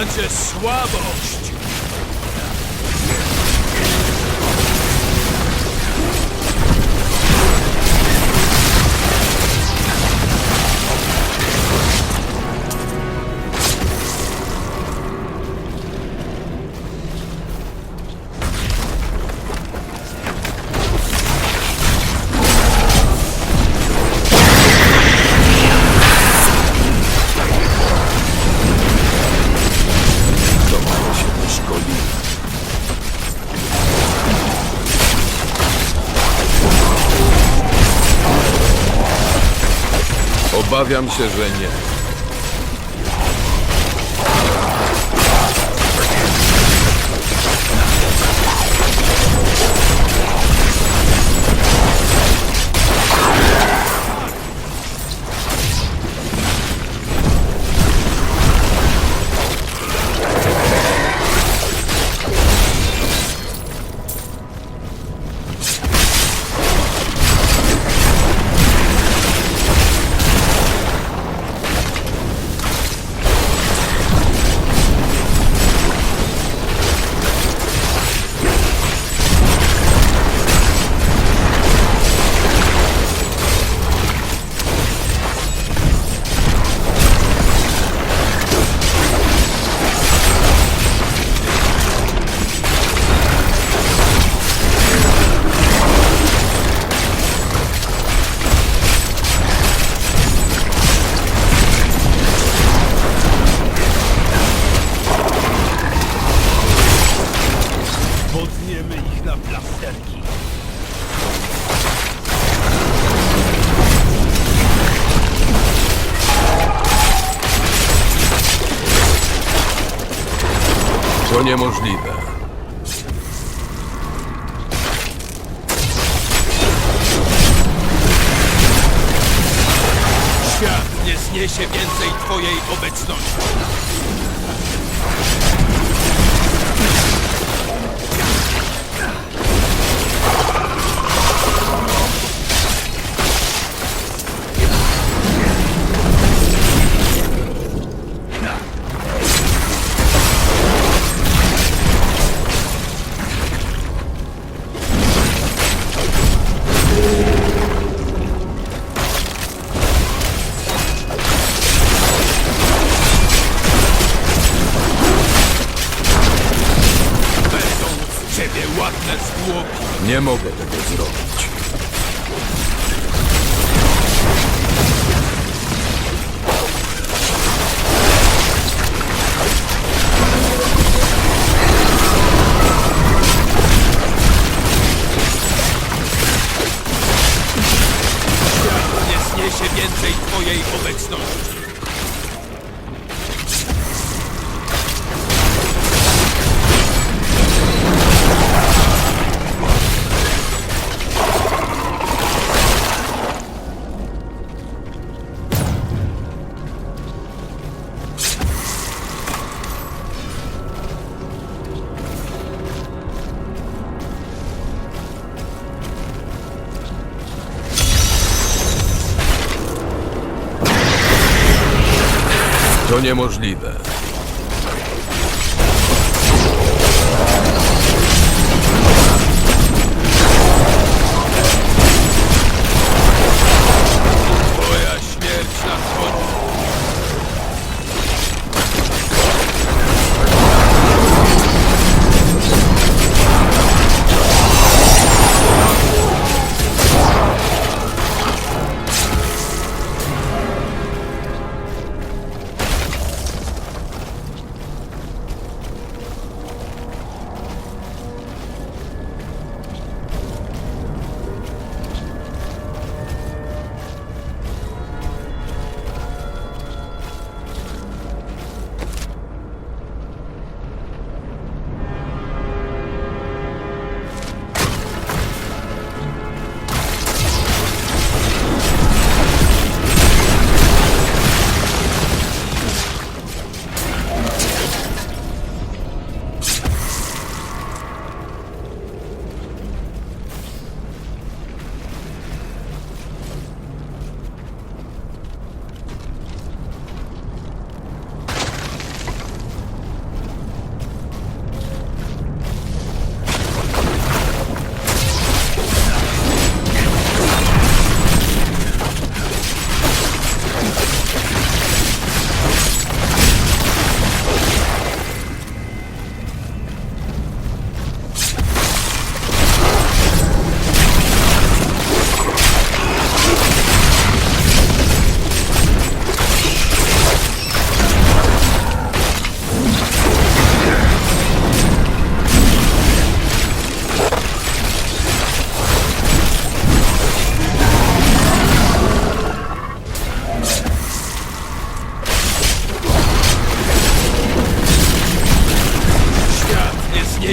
down to Obawiam się, że nie. Potniemy ich na plasterki. To niemożliwe. Świat nie zniesie więcej twojej obecności. Nie mogę tego niemożliwe.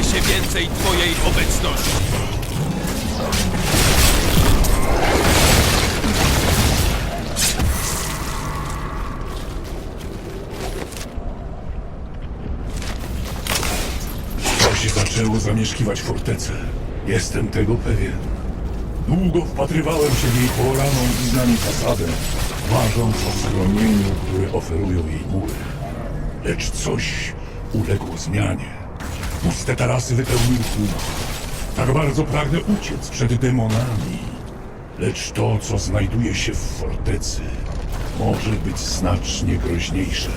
Zniesie więcej Twojej obecności. Coś zaczęło zamieszkiwać fortecę. Jestem tego pewien. Długo wpatrywałem się w jej poraną i znami fasadę, marząc o schronieniu, które oferują jej góry. Lecz coś uległo zmianie. Puste tarasy wypełniły tłum. Tak bardzo pragnę uciec przed demonami. Lecz to, co znajduje się w fortecy, może być znacznie groźniejsze.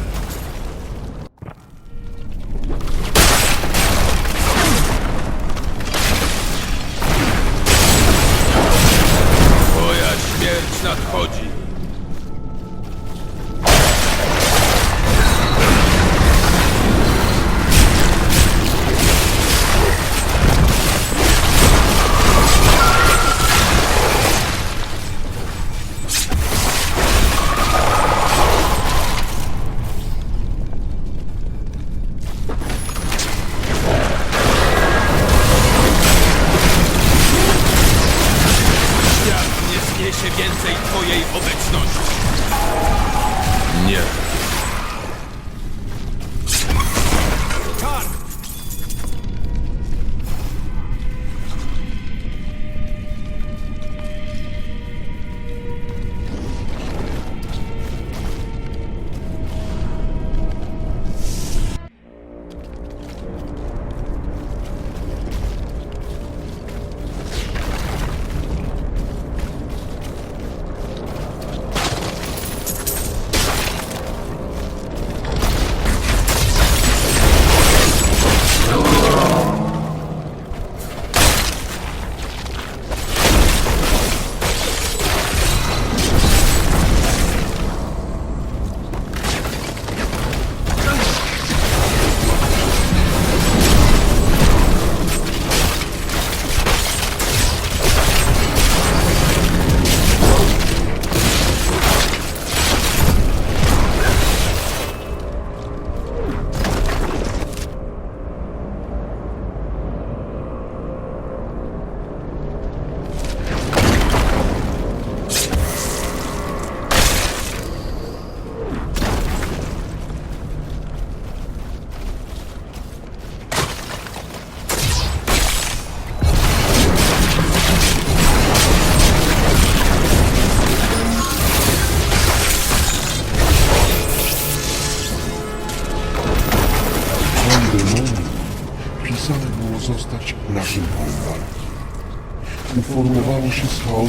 Twoja śmierć nadchodzi.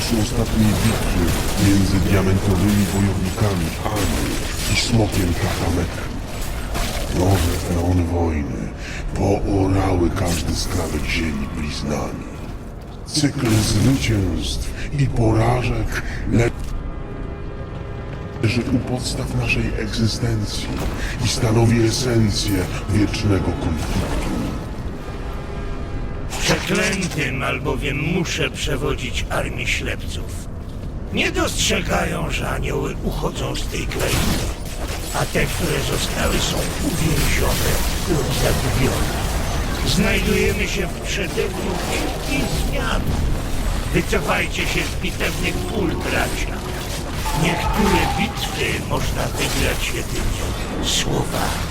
Chaosu ostatniej bitwy między diamentowymi wojownikami Any i smokiem Tahametem. Nowe eony wojny poorały każdy skrawek ziemi bliznami. Cykl zwycięstw i porażek leży u podstaw naszej egzystencji i stanowi esencję wiecznego konfliktu. Przeklętym albowiem muszę przewodzić armii ślepców. Nie dostrzegają, że anioły uchodzą z tej krainy, a te, które zostały są uwięzione lub zagubione. Znajdujemy się w przededniu wielkich zmian. Wycofajcie się z bitewnych pól, bracia. Niektóre bitwy można wygrać jedynie słowami.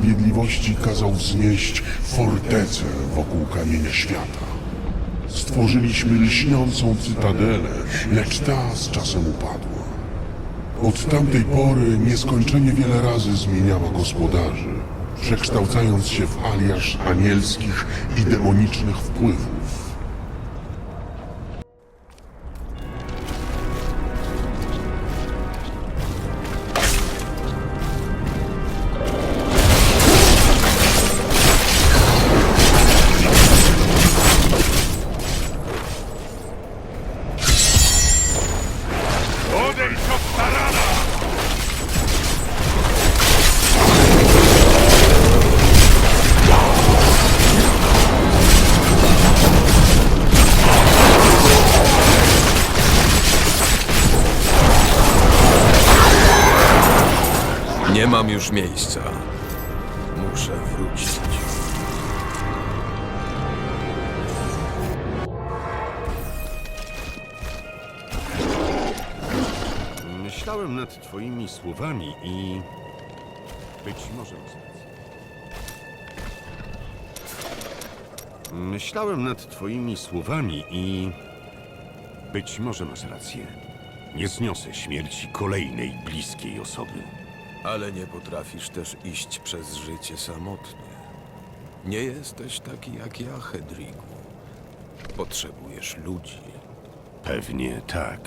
Sprawiedliwości kazał wznieść fortecę wokół kamienia świata. Stworzyliśmy lśniącą cytadelę, lecz ta z czasem upadła. Od tamtej pory nieskończenie wiele razy zmieniała gospodarzy, przekształcając się w aliaż anielskich i demonicznych wpływów. Już miejsca. Muszę wrócić. Myślałem nad twoimi słowami i... Być może masz rację. Myślałem nad twoimi słowami i... Być może masz rację. Nie zniosę śmierci kolejnej bliskiej osoby. Ale nie potrafisz też iść przez życie samotnie. Nie jesteś taki jak ja, Hedrigu. Potrzebujesz ludzi. Pewnie tak.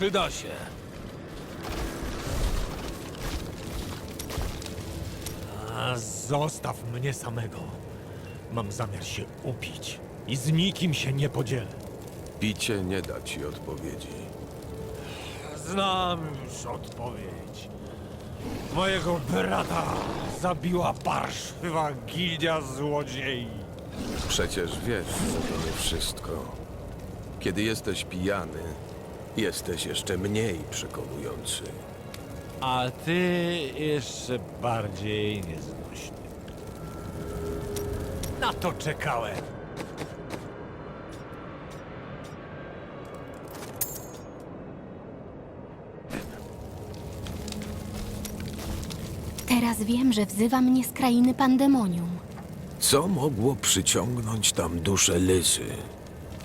Przyda się. A zostaw mnie samego. Mam zamiar się upić i z nikim się nie podzielę. Picie nie da ci odpowiedzi. Znam już odpowiedź. Mojego brata zabiła parszywa gildia złodziei. Przecież wiesz, że to nie wszystko. Kiedy jesteś pijany, jesteś jeszcze mniej przekonujący. A ty jeszcze bardziej nieznośny. Na to czekałem. Teraz wiem, że wzywa mnie z krainy pandemonium. Co mogło przyciągnąć tam duszę Lysy?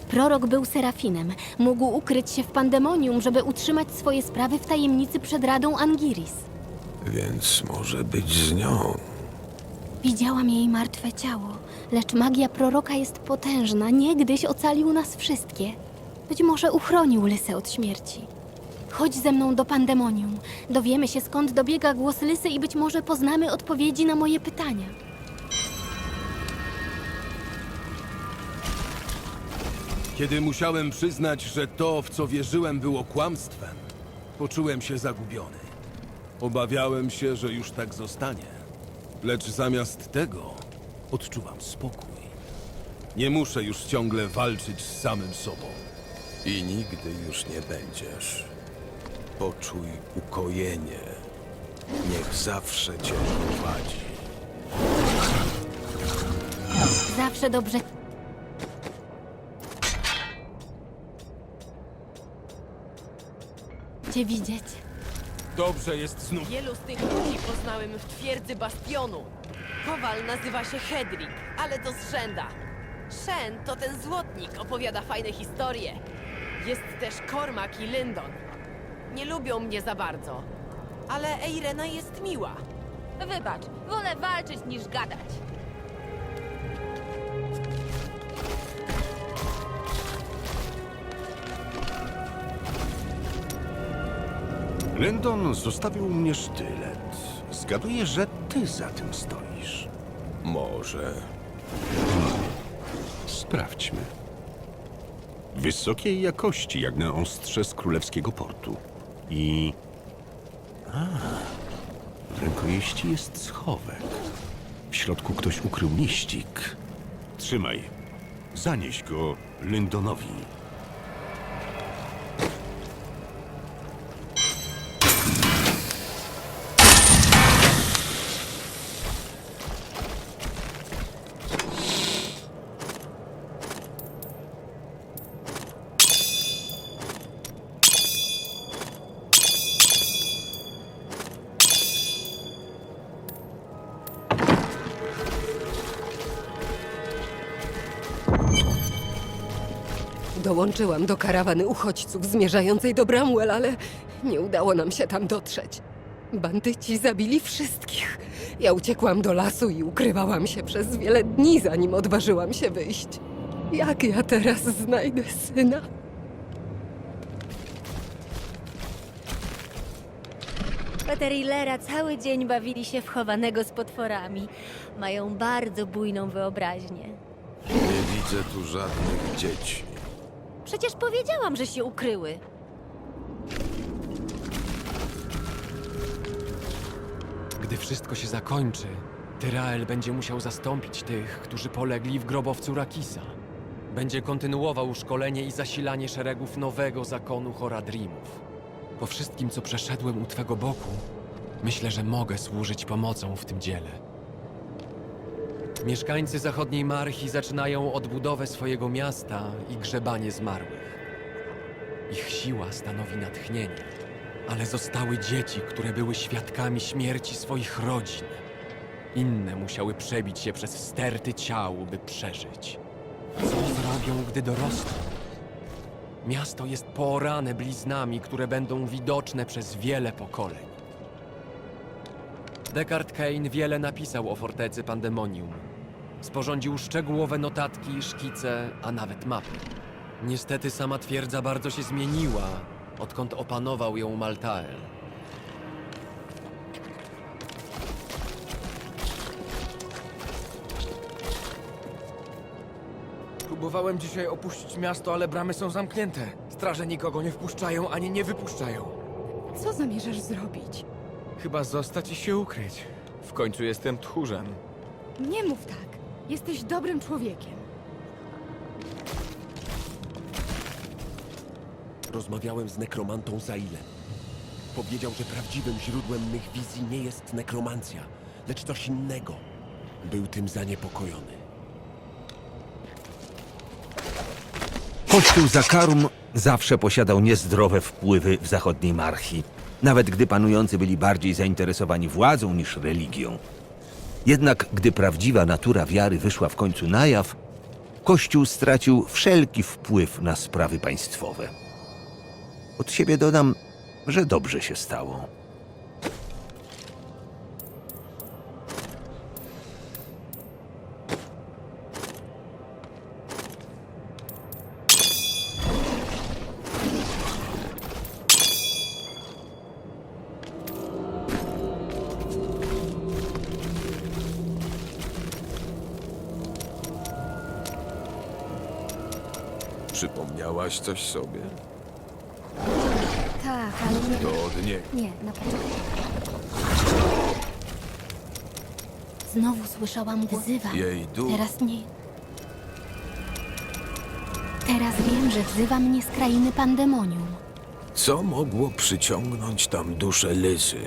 Prorok był serafinem. Mógł ukryć się w pandemonium, żeby utrzymać swoje sprawy w tajemnicy przed Radą Angiris. Więc może być z nią. Widziałam jej martwe ciało, lecz magia proroka jest potężna. Niegdyś ocalił nas wszystkie. Być może uchronił Lysę od śmierci. Chodź ze mną do pandemonium. Dowiemy się, skąd dobiega głos Lysy i być może poznamy odpowiedzi na moje pytania. Kiedy musiałem przyznać, że to, w co wierzyłem, było kłamstwem, poczułem się zagubiony. Obawiałem się, że już tak zostanie. Lecz zamiast tego odczuwam spokój. Nie muszę już ciągle walczyć z samym sobą. I nigdy już nie będziesz. Poczuj ukojenie. Niech zawsze cię prowadzi. Zawsze dobrze. Cię widzieć. Dobrze jest znów. Wielu z tych ludzi poznałem w twierdzy Bastionu. Kowal nazywa się Hedrik, ale to zrzęda. Shen to ten złotnik, opowiada fajne historie. Jest też Cormac i Lyndon. Nie lubią mnie za bardzo, ale Eirena jest miła. Wybacz, wolę walczyć niż gadać. Lyndon zostawił mnie sztylet. Zgaduję, że ty za tym stoisz. Może. Sprawdźmy. Wysokiej jakości, jak na ostrze z królewskiego portu. I... A, w rękojeści jest schowek. W środku ktoś ukrył liścik. Trzymaj. Zanieś go Lyndonowi. Dołączyłam do karawany uchodźców zmierzającej do Bramwell, ale nie udało nam się tam dotrzeć. Bandyci zabili wszystkich. Ja uciekłam do lasu i ukrywałam się przez wiele dni, zanim odważyłam się wyjść. Jak ja teraz znajdę syna? Peter i Lera cały dzień bawili się w chowanego z potworami. Mają bardzo bujną wyobraźnię. Nie widzę tu żadnych dzieci. Przecież powiedziałam, że się ukryły. Gdy wszystko się zakończy, Tyrael będzie musiał zastąpić tych, którzy polegli w grobowcu Rakisa. Będzie kontynuował szkolenie i zasilanie szeregów nowego zakonu Horadrimów. Po wszystkim, co przeszedłem u Twego boku, myślę, że mogę służyć pomocą w tym dziele. Mieszkańcy zachodniej Marchi zaczynają odbudowę swojego miasta i grzebanie zmarłych. Ich siła stanowi natchnienie, ale zostały dzieci, które były świadkami śmierci swoich rodzin. Inne musiały przebić się przez sterty ciał, by przeżyć. Co zrobią, gdy dorosną? Miasto jest poorane bliznami, które będą widoczne przez wiele pokoleń. Descartes Kane wiele napisał o fortecy Pandemonium. Sporządził szczegółowe notatki, szkice, a nawet mapy. Niestety sama twierdza bardzo się zmieniła, odkąd opanował ją Maltael. Próbowałem dzisiaj opuścić miasto, ale bramy są zamknięte. Straże nikogo nie wpuszczają ani nie wypuszczają. Co zamierzasz zrobić? Chyba zostać i się ukryć. W końcu jestem tchórzem. Nie mów tak. Jesteś dobrym człowiekiem. Rozmawiałem z nekromantą Zailem. Powiedział, że prawdziwym źródłem mych wizji nie jest nekromancja, lecz coś innego. Był tym zaniepokojony. Kościół Zakarum zawsze posiadał niezdrowe wpływy w zachodniej marchi, nawet gdy panujący byli bardziej zainteresowani władzą niż religią. Jednak gdy prawdziwa natura wiary wyszła w końcu na jaw, Kościół stracił wszelki wpływ na sprawy państwowe. Od siebie dodam, że dobrze się stało. Przypomniałaś coś sobie? Tak, ale nie... To od niego. Nie, na początku. Znowu słyszałam wzywa. Jej duch. Teraz nie. Teraz wiem, że wzywa mnie z krainy pandemonium. Co mogło przyciągnąć tam duszę Lysy?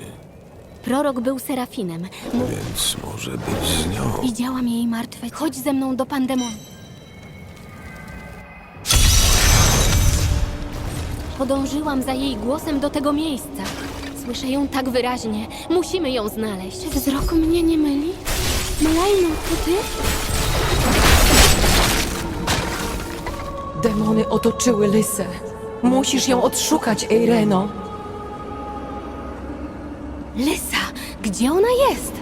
Prorok był serafinem. Więc może być z nią. Widziałam jej martwe. Chodź ze mną do pandemonium. Podążyłam za jej głosem do tego miejsca. Słyszę ją tak wyraźnie. Musimy ją znaleźć. Czy wzrok mnie nie myli? Malajno, to ty? Demony otoczyły Lysę. Musisz ją odszukać, Eireno. Lysa, gdzie ona jest?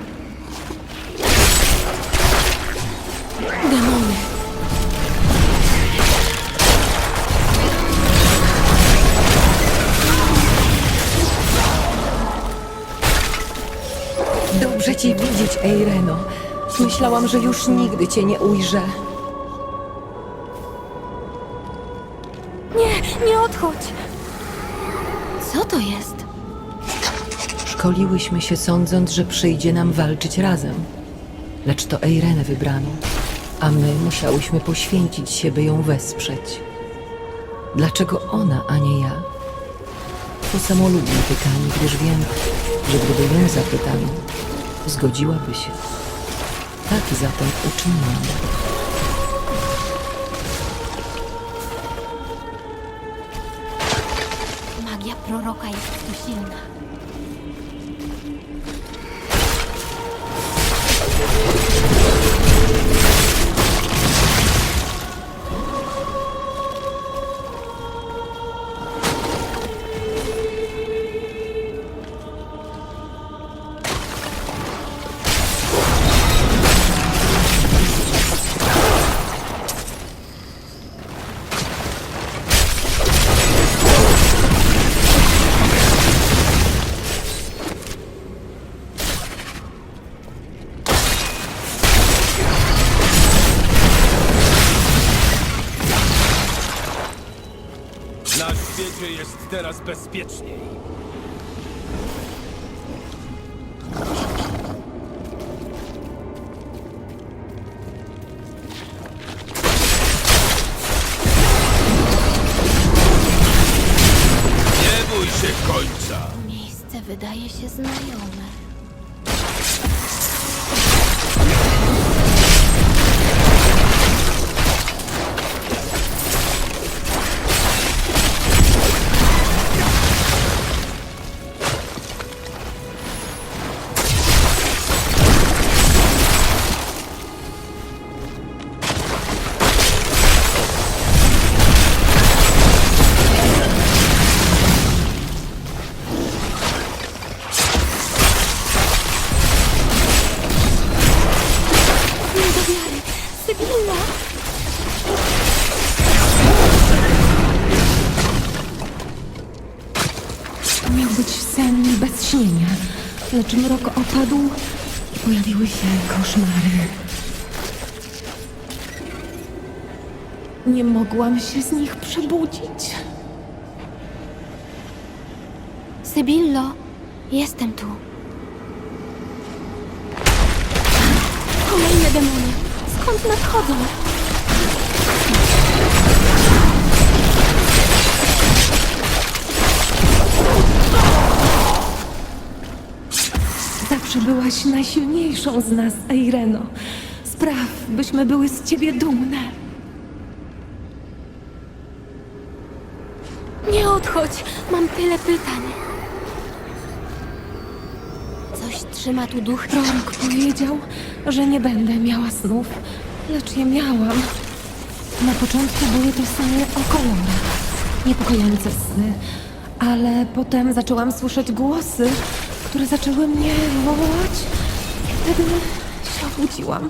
Eireno. Myślałam, że już nigdy cię nie ujrzę. Nie, nie odchodź! Co to jest? Szkoliłyśmy się sądząc, że przyjdzie nam walczyć razem. Lecz to Eirenę wybrano, a my musiałyśmy poświęcić się, by ją wesprzeć. Dlaczego ona, a nie ja? To samolubne pytanie, gdyż wiem, że gdyby ją zapytano, zgodziłaby się. Tak zatem uczyniłam. Magia proroka jest tu silna. Teraz koszmary. Nie mogłam się z nich przebudzić. Sybillo, jestem tu. Kolejne demony. Skąd nadchodzą? Zawsze byłaś najsilniejszą z nas, Eireno. Spraw, byśmy były z ciebie dumne. Nie odchodź. Mam tyle pytań. Coś trzyma tu duch. Prorok powiedział, że nie będę miała snów, lecz je miałam. Na początku były to sny o kolorach, niepokojące sny, ale potem zaczęłam słyszeć głosy, które zaczęły mnie wołać. Wtedy się obudziłam.